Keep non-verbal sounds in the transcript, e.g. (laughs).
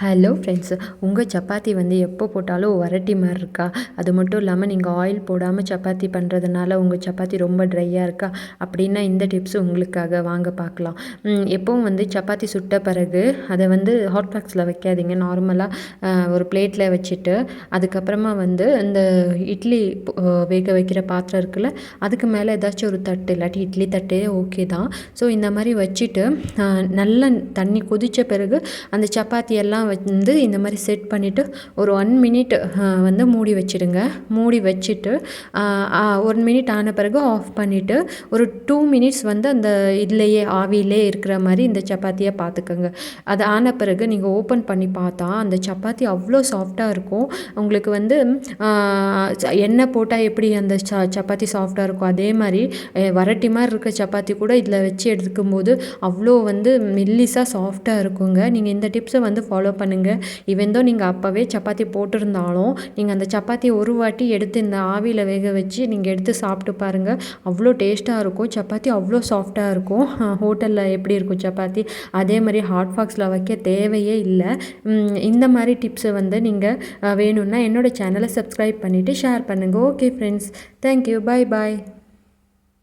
Hello friends உங்கள் சப்பாத்தி வந்து எப்போ போட்டாலும் வரட்டி மாதிரி இருக்கா? அது மட்டும் இல்லாமல் நீங்கள் ஆயில் போடாமல் சப்பாத்தி பண்ணுறதுனால உங்கள் சப்பாத்தி ரொம்ப ட்ரையாக இருக்கா? அப்படின்னா இந்த டிப்ஸ் உங்களுக்காக. வாங்க பார்க்கலாம். எப்போவும் வந்து சப்பாத்தி சுட்ட பிறகு அதை வந்து ஹாட் பாக்ஸில் வைக்காதீங்க. நார்மலாக ஒரு பிளேட்டில் வச்சுட்டு அதுக்கப்புறமா வந்து இந்த இட்லி வேக வைக்கிற பாத்திரம் இருக்குல்ல அதுக்கு மேலே ஏதாச்சும் ஒரு தட்டு இல்லாட்டி இட்லி தட்டே ஓகே தான். ஸோ இந்த மாதிரி வச்சுட்டு நல்ல தண்ணி கொதித்த பிறகு அந்த சப்பாத்தி எல்லாம் வந்து இந்த மாதிரி செட் பண்ணிவிட்டு ஒரு ஒன் மினிட் வந்து மூடி வச்சுடுங்க. மூடி வச்சுட்டு ஒன் மினிட் ஆன பிறகு ஆஃப் பண்ணிவிட்டு ஒரு டூ மினிட்ஸ் வந்து அந்த இதுலேயே ஆவியிலே இருக்கிற மாதிரி இந்த சப்பாத்தியை பார்த்துக்கோங்க அது ஆன பிறகு நீங்கள் ஓப்பன் பண்ணி பார்த்தா அந்த சப்பாத்தி அவ்வளோ சாஃப்டாக இருக்கும். உங்களுக்கு வந்து எண்ணெய் போட்டால் எப்படி அந்த ச சப்பாத்தி சாஃப்டாக இருக்கும் அதே மாதிரி வரட்டி மாதிரி இருக்க சப்பாத்தி கூட இதில் வச்சு எடுக்கும்போது அவ்வளோ வந்து மெல்லிஸாக சாஃப்டாக இருக்குங்க. நீங்கள் இந்த டிப்ஸை வந்து ஃபாலோ பண்ணுங்கள் இவன் நீங்கள் அப்போவே சப்பாத்தி போட்டிருந்தாலும் நீங்கள் அந்த சப்பாத்தி ஒரு வாட்டி எடுத்து இந்த ஆவியில் வேக வச்சு நீங்கள் எடுத்து சாப்பிட்டு பாருங்கள் அவ்வளோ டேஸ்ட்டாக இருக்கும். சப்பாத்தி அவ்வளோ சாஃப்டாக இருக்கும். (laughs) ஹோட்டலில் எப்படி இருக்கும் சப்பாத்தி? அதே மாதிரி ஹாட் பாக்ஸில் வைக்க தேவையே இல்லை. இந்த மாதிரி டிப்ஸை வந்து நீங்கள் வேணும்னா என்னோடய சேனலை சப்ஸ்கிரைப் பண்ணிவிட்டு ஷேர் பண்ணுங்கள் okay friends thank you bye bye